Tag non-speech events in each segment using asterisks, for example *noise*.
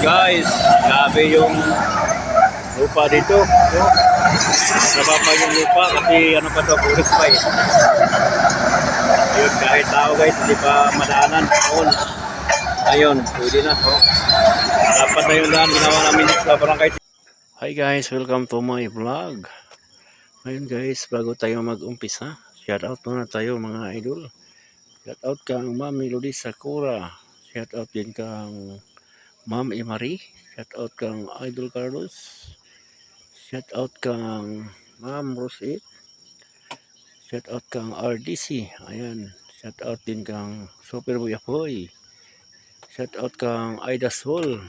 guys, grabe yung lupa dito. Nababa yung lupa kasi ano pa to, forest pa eh. Ayun, kahit tao guys, hindi pa madaanan. Noon. Ayun, pwede na. Oh. Dapat na yung daan, ginawa namin sa barangay. Hi guys, welcome to my vlog. Ngayon guys, bago tayo mag-umpisa, shout out muna tayo mga idol. Shout out kang Ma'am Melody Sakura. Shout out din kang Ma'am Imari. Shout out kang Idol Carlos. Shout out kang Ma'am Rosette. Shout out kang RDC. Ayan. Shout out din kang Superboy Apoy. Shout out kang Ida Soul.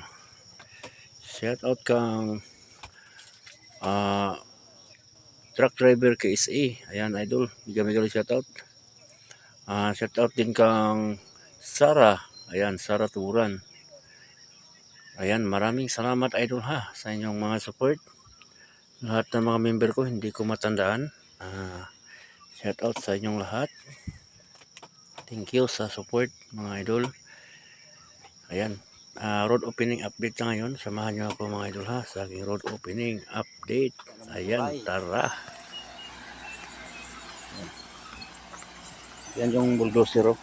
Shout out kang ah truck driver KSA. Ayan, idol. Bigyan-bigyan shout out. Ah, shout out din kang Sara. Ayan, Sara Turan. Ayan, maraming salamat idol ha sa inyong mga support. Lahat ng mga member ko hindi ko matandaan. Ah, shout out sa inyong lahat. Thank you sa support mga idol. Ayan, ah, road opening update na ngayon. Samahan niyo ako mga idol ha sa aking road opening update. Ayan, tara. Yan yung bulldozer oh.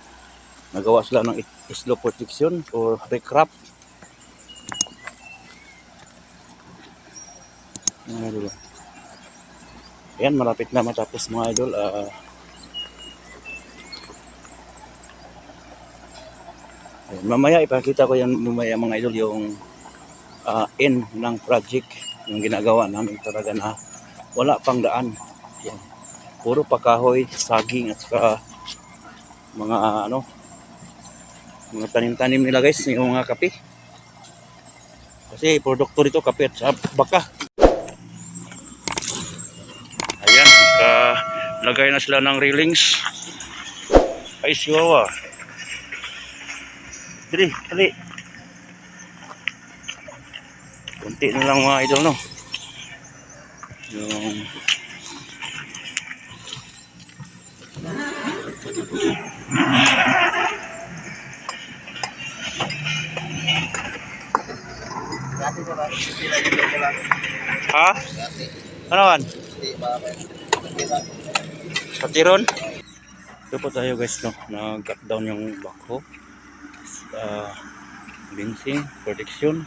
Nagawa sila ng slow protection or recraft. Mga idol. Ayan, malapit na matapos mga idol. Ah, ayan, mamaya ipakita ko yan mamaya mga idol yung ah, end ng project yung ginagawa namin talaga na wala pang daan. Yan. Puro pakahoy, saging at saka mga ano mga tanim-tanim nila guys yung mga kape kasi produkto dito kape at baka ayan lagay na sila ng railings ay siwawa dali dali kunti na lang mga idol no yung Ha? Ano man? Katiron? Ito po tayo guys no, nag-cut down yung bako. Uh, fencing, protection.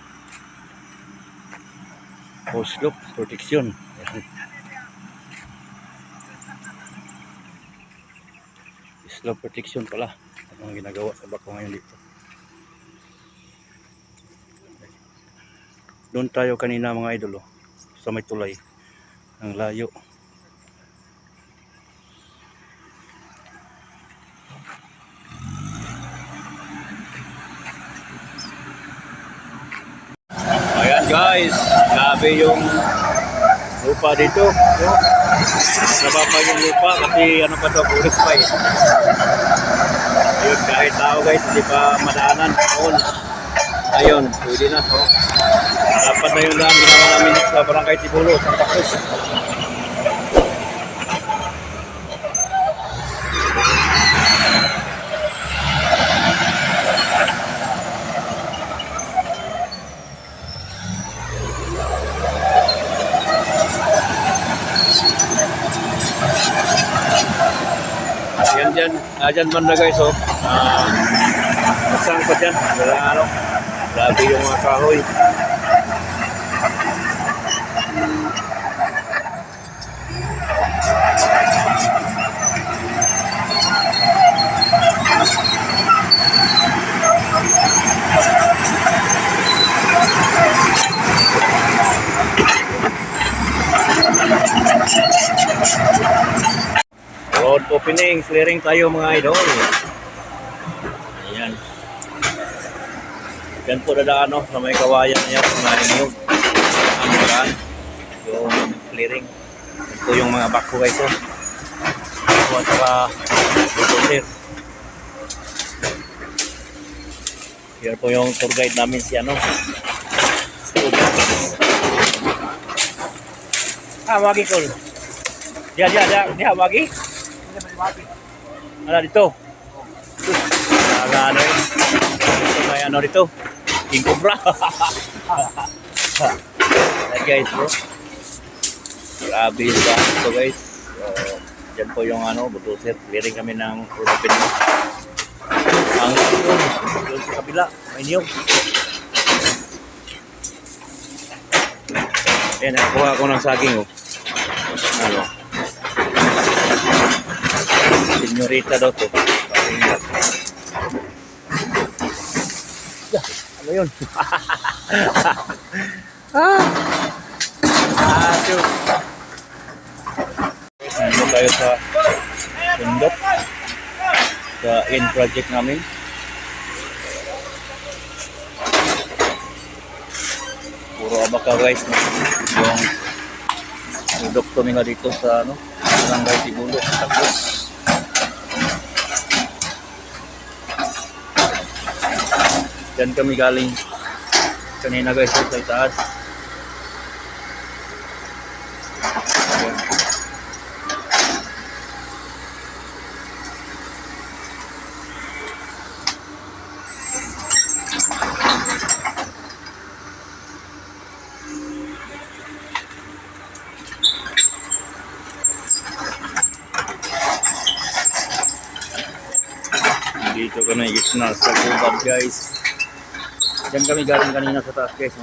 Hose loop, protection. *laughs* Slow protection pala. Ang ginagawa sa bako ngayon dito. Doon tayo kanina mga idol oh, sa may tulay. Ang layo. Ayan guys, grabe yung lupa dito. No? Nababa yung lupa kasi ano pa to, forest pa eh. Ayun, kahit tao guys, hindi pa madaanan. Noon. Ayun, pwede na. Oh. Dapat na yung daan ginawa namin sa barangay Tibulo, Santa Cruz. Yan dyan, ah, dyan banda guys oh. Ah, Saan pa dyan? Wala ano. Grabe yung mga kahoy. Opening, clearing tayo mga idol. Ayan. Yan po dadaan no, sa may kawayan niya, mga inyog. Ang yung clearing. Yan po yung mga bako guys. Ito at saka bulldozer. Po yung tour guide namin si ano. Si. Ah, wagi ko. Diya, diya, diya, diya, wagi. Ano dito? Mga ano yun. Dito may ano dito. King Cobra. *laughs* Ayan guys, bro. Grabe yung bahay ito guys. So, dyan po yung ano, bulldozer. Clearing kami ng Philippine. Ang yun, doon sa kabila, may niyog. Ayan, nakuha ko ng saging oh. Ano? Senyorita daw to. Yeah, ano yun? *laughs* ah! Ah, dude. Nandito tayo sa bundok sa in project namin. Puro abaka guys. Yung kami nga dito sa ano, Barangay Tibulo, Tagos. Diyan kami galing kanina guys sa taas. Dito ka na gitna sa kubad guys. Diyan kami galing kanina sa taas guys.